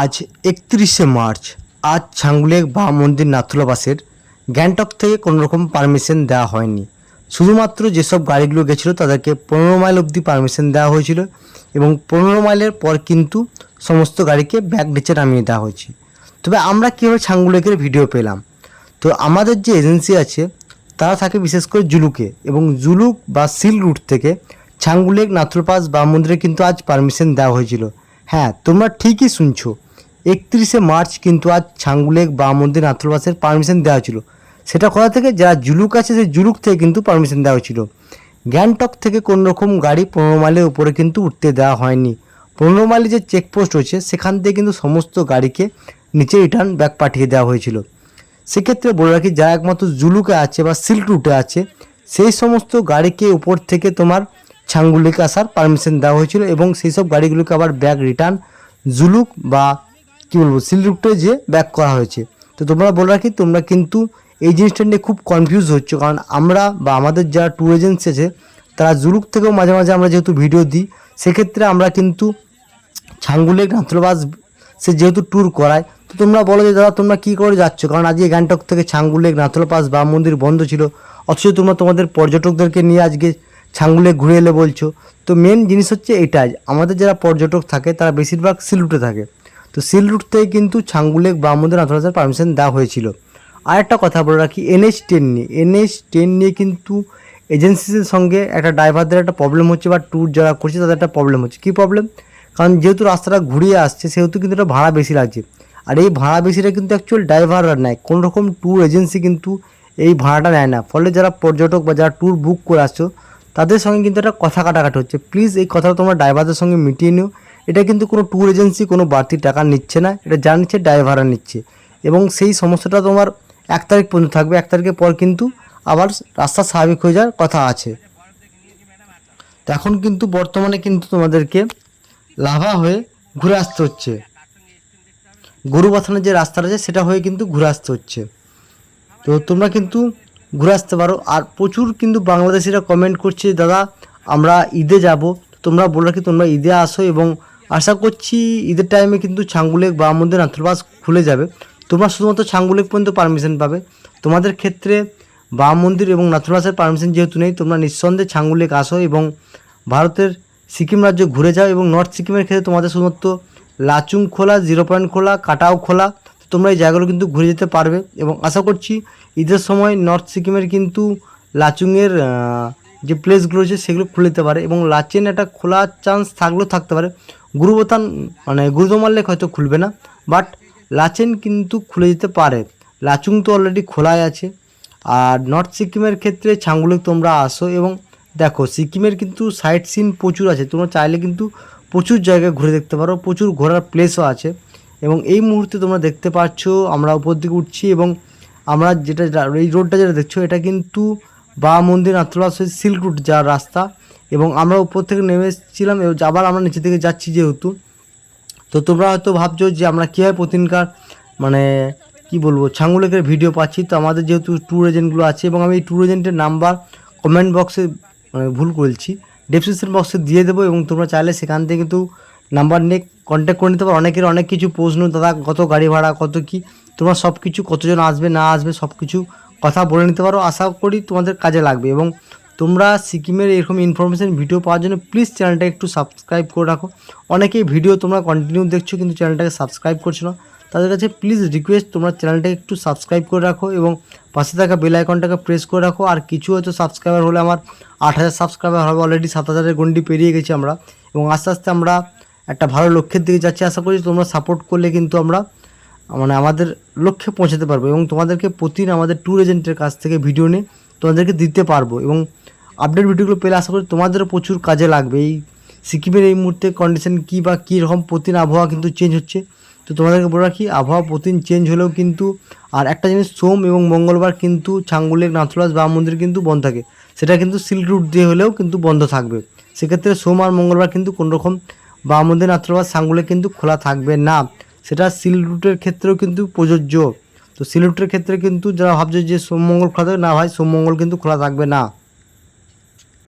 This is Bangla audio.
আজ একত্রিশে মার্চ। আজ ছাঙ্গুলেক বা মন্দির নাথুলাবাসের গ্যাংটক থেকে কোনো রকম পারমিশন দেওয়া হয়নি। শুধুমাত্র যেসব গাড়িগুলো গেছিল তাদেরকে পনেরো মাইল অবধি পারমিশন দেওয়া হয়েছিল এবং পনেরো মাইলের পর কিন্তু সমস্ত গাড়িকে ব্যাক নিচে নামিয়ে দেওয়া হয়েছে। তবে আমরা কীভাবে ছাঙ্গুলেকের ভিডিও পেলাম? তো আমাদের যে এজেন্সি আছে, তারা থাকে বিশেষ করে জুলুকে এবং জুলুক বা সিল রুট থেকে ছাঙ্গুলেক নাথুরপাস বা মন্দিরে কিন্তু আজ পারমিশন দেওয়া হয়েছিল। হ্যাঁ তোমরা ঠিকই শুনছো। একত্রিশে মার্চ কিন্তু আজ ছাঙ্গুলেক বা মন্দির নাথুরপাসের পারমিশন দেওয়া হয়েছিল। সেটা কোথা থেকে? যারা জুলুক আছে, সেই জুলুক থেকে কিন্তু পারমিশন দেওয়া হয়েছিল। গ্যাংটক থেকে কোনো রকম গাড়ি পনেরো মাইলের উপরে কিন্তু উঠতে দেওয়া হয়নি। পনেরো মাইলে যে চেকপোস্ট রয়েছে, সেখান থেকে কিন্তু সমস্ত গাড়িকে নিচে রিটার্ন ব্যাক পাঠিয়ে দেওয়া হয়েছিল। সেক্ষেত্রে বলে রাখি, যারা একমাত্র জুলুকে আছে বা সিল্ক রুটে আছে, সেই সমস্ত গাড়িকে উপর থেকে তোমার ছাঙ্গুলিকে আসার পারমিশন দেওয়া হয়েছিল এবং সেই সব গাড়িগুলোকে আবার ব্যাক রিটার্ন জুলুক বা কী বলব সিল্ক রুটে যে ব্যাক করা হয়েছে। তো তোমরা বলে রাখি, তোমরা কিন্তু এই জিনিসটা নিয়ে খুব কনফিউজ হচ্ছে। কারণ আমরা বা আমাদের যারা ট্যুর এজেন্সি আছে, তারা জুলুক থেকেও মাঝে মাঝে আমরা যেহেতু ভিডিও দিই, সেক্ষেত্রে আমরা কিন্তু ছাঙ্গুলের গাঁথলবাস সে যেহেতু ট্যুর করায়, তো তোমরা বলো যে, দাদা, তোমরা কী করে যাচ্ছ? কারণ আজকে গ্যাংটক থেকে ছাঙ্গুলেক নাথলপাস বাম মন্দির বন্ধ ছিল। অথচ তোমরা তোমাদের পর্যটকদেরকে নিয়ে আজকে ছাঙ্গুলে ঘুরে এলে বলছো। তো মেন জিনিস হচ্ছে এটাই আমাদের যারা পর্যটক থাকে, তারা বেশিরভাগ সিলরুটে থাকে। তো সিলরুট থেকে কিন্তু ছাঙ্গুলেক বাম মন্দির নাথলপাসের পারমিশন দেওয়া হয়েছিল। আর একটা কথা বলে রাখি এনএইচ টেন নিয়ে। এনএইচ টেন নিয়ে কিন্তু এজেন্সিদের সঙ্গে একটা ড্রাইভারদের একটা প্রবলেম হচ্ছে বা ট্যুর যারা করছে, তাদের একটা প্রবলেম হচ্ছে। কী প্রবলেম কারণ যেহেতু রাস্তাটা ঘুরিয়ে আসছে, সেহেতু কিন্তু এটা ভাড়া বেশি লাগছে। আর এই ভাড়া বেশিটা কিন্তু অ্যাকচুয়াল ড্রাইভাররা নেয়। কোনো রকম ট্যুর এজেন্সি কিন্তু এই ভাড়াটা নেয় না। ফলে যারা পর্যটক বা যারা ট্যুর বুক করে আসছো তাদের সঙ্গে কিন্তু একটা কথা কাটাকাটি হচ্ছে। প্লিজ এই কথাটা তোমরা ড্রাইভারদের সঙ্গে মিটিয়ে নিও। এটা কিন্তু কোনো ট্যুর এজেন্সি কোনো বাড়তি টাকা নিচ্ছে না। এটা যা নিচ্ছে ড্রাইভাররা নিচ্ছে। এবং সেই সমস্যাটা তোমার এক তারিখ পর্যন্ত থাকবে। এক তারিখের পর কিন্তু আবার রাস্তা স্বাভাবিক হয়ে যাওয়ার কথা আছে। তো এখন কিন্তু বর্তমানে কিন্তু তোমাদেরকে লাভা হয়ে ঘুরে আসতে হচ্ছে। গরু বাথানোর যে রাস্তাটা আছে, সেটা হয়ে কিন্তু ঘুরে আসতে হচ্ছে। তো তোমরা কিন্তু ঘুরে আসতে পারো। আর প্রচুর কিন্তু বাংলাদেশিরা কমেন্ট করছে, দাদা, আমরা ঈদে যাব। তোমরা বলে রাখি, তোমরা ঈদে আসো এবং আশা করছি ঈদের টাইমে কিন্তু ছাঙ্গুলেক বা মন্দির নাথুরবাস খুলে যাবে। তোমরা শুধুমাত্র ছাঙ্গুলেক পর্যন্ত পারমিশন পাবে। তোমাদের ক্ষেত্রে বাম মন্দির এবং নাথুরবাসের পারমিশন যেহেতু নেই, তোমরা নিঃসন্দেহে ছাঙ্গুলেক আসো এবং ভারতের সিকিম রাজ্য ঘুরে যাও এবং নর্থ সিকিমের ক্ষেত্রে তোমাদের শুধুমাত্র লাচুং খোলা জিরো পয়েন্ট খোলা, কাটাও খোলা তোমরা এই জায়গাগুলো কিন্তু ঘুরে যেতে পারবে এবং আশা করছি ঈদের সময় নর্থ সিকিমের কিন্তু লাচুংয়ের যে প্লেসগুলো রয়েছে সেগুলো খুলে দিতে পারে এবং লাচেন একটা খোলার চান্স থাকলেও থাকতে পারে। গুরুবতান মানে গুরুদমাল লেক হয়তো খুলবে না বাট লাচেন কিন্তু খুলে যেতে পারে। লাচুং তো অলরেডি খোলাই আছে। আর নর্থ সিকিমের ক্ষেত্রে ছাঙ্গুলেক তোমরা আসো এবং দেখো, সিকিমের কিন্তু সাইট সিন প্রচুর আছে। তোমরা চাইলে কিন্তু প্রচুর জায়গায় ঘুরে দেখতে পারো, প্রচুর ঘোরার প্লেসও আছে। এবং এই মুহূর্তে তোমরা দেখতে পাচ্ছ, আমরা উপর দিকে উঠছি এবং আমরা যেটা এই রোডটা যেটা দেখছ, এটা কিন্তু বা মন্দির নাথুরাস সিল্ক রুট যাওয়ার রাস্তা এবং আমরা উপর থেকে নেমে এসেছিলাম এবং আবার আমরা নিচে থেকে যাচ্ছি যেহেতু। তো তোমরা হয়তো ভাবছ যে আমরা কীভাবে প্রতিদিনকার মানে কি বলব, ছাঙ্গুলেকের ভিডিও পাচ্ছি। তো আমাদের যেহেতু ট্যুর এজেন্টগুলো আছে এবং আমি এই ট্যুর এজেন্টের নাম্বার কমেন্ট বক্সে মানে ভুল করেছি। ডেসক্রিপশন বক্সে দিয়ে দেবো এবং তোমরা চাইলে সেখান থেকে কিন্তু নাম্বার নিয়ে কন্ট্যাক্ট করে নিতে পারো। অনেকের অনেক কিছু প্রশ্ন, দাদা কত গাড়ি ভাড়া, কত কি? তোমরা সব কিছু কতজন আসবে, না আসবে সব কিছু কথা বলে নিতে পারো। আশা করি তোমাদের কাজে লাগবে এবং তোমরা সিকিমের এরকম ইনফরমেশন ভিডিও পাওয়ার জন্য প্লিজ চ্যানেলটা একটু সাবস্ক্রাইব করে রাখো। অনেকেই ভিডিও তোমরা কন্টিনিউ দেখছ কিন্তু চ্যানেলটাকে সাবস্ক্রাইব করছ না। তাদের কাছে প্লিজ রিকোয়েস্ট তোমরা চ্যানেলটাকে একটু সাবস্ক্রাইব করে রাখো এবং পাশে থাকা বেল আইকনটাকে প্রেস করে রাখো। আর কিছু হয়তো সাবস্ক্রাইবার হলে আমার আট হাজার সাবস্ক্রাইবার হবে। অলরেডি সাত হাজারের গন্ডি পেরিয়ে গেছি আমরা। এবং আস্তে আস্তে আমরা একটা ভালো লক্ষ্যের দিকে যাচ্ছি। আশা করি তোমরা সাপোর্ট করলে কিন্তু আমরা মানে আমাদের লক্ষ্যে পৌঁছাতে পারব এবং তোমাদেরকে প্রতিদিন আমাদের ট্যুর এজেন্টের কাছ থেকে ভিডিও নিয়ে তোমাদেরকে দিতে পারব এবং আপডেট ভিডিওগুলো পেলে আশা করি তোমাদেরও প্রচুর কাজে লাগবে। এই সিকিমের এই মুহূর্তে কন্ডিশন কী বা কী রকম প্রতিদিন আবহাওয়া কিন্তু চেঞ্জ হচ্ছে। তো তোমাদেরকে বলে রাখি, আবহাওয়া প্রতিদিন চেঞ্জ হলেও কিন্তু, আর একটা জিনিস সোম এবং মঙ্গলবার কিন্তু ছাঙ্গুলেক নাথুরাস বাম মন্দির কিন্তু বন্ধ থাকে। সেটা কিন্তু সিল্ক রুট দিয়ে হলেও কিন্তু বন্ধ থাকবে। সেক্ষেত্রে সোম আর মঙ্গলবার কিন্তু কোনোরকম বাম আমাদের নাথুরাস সাঙ্গুলে কিন্তু খোলা থাকবে না। সেটা সিল রুটের ক্ষেত্রেও কিন্তু প্রযোজ্য। তো সিল রুটের ক্ষেত্রে কিন্তু যারা ভাবছে যে সোম মঙ্গল খোলা থাকবে, না ভাই সোম মঙ্গল কিন্তু খোলা থাকবে না।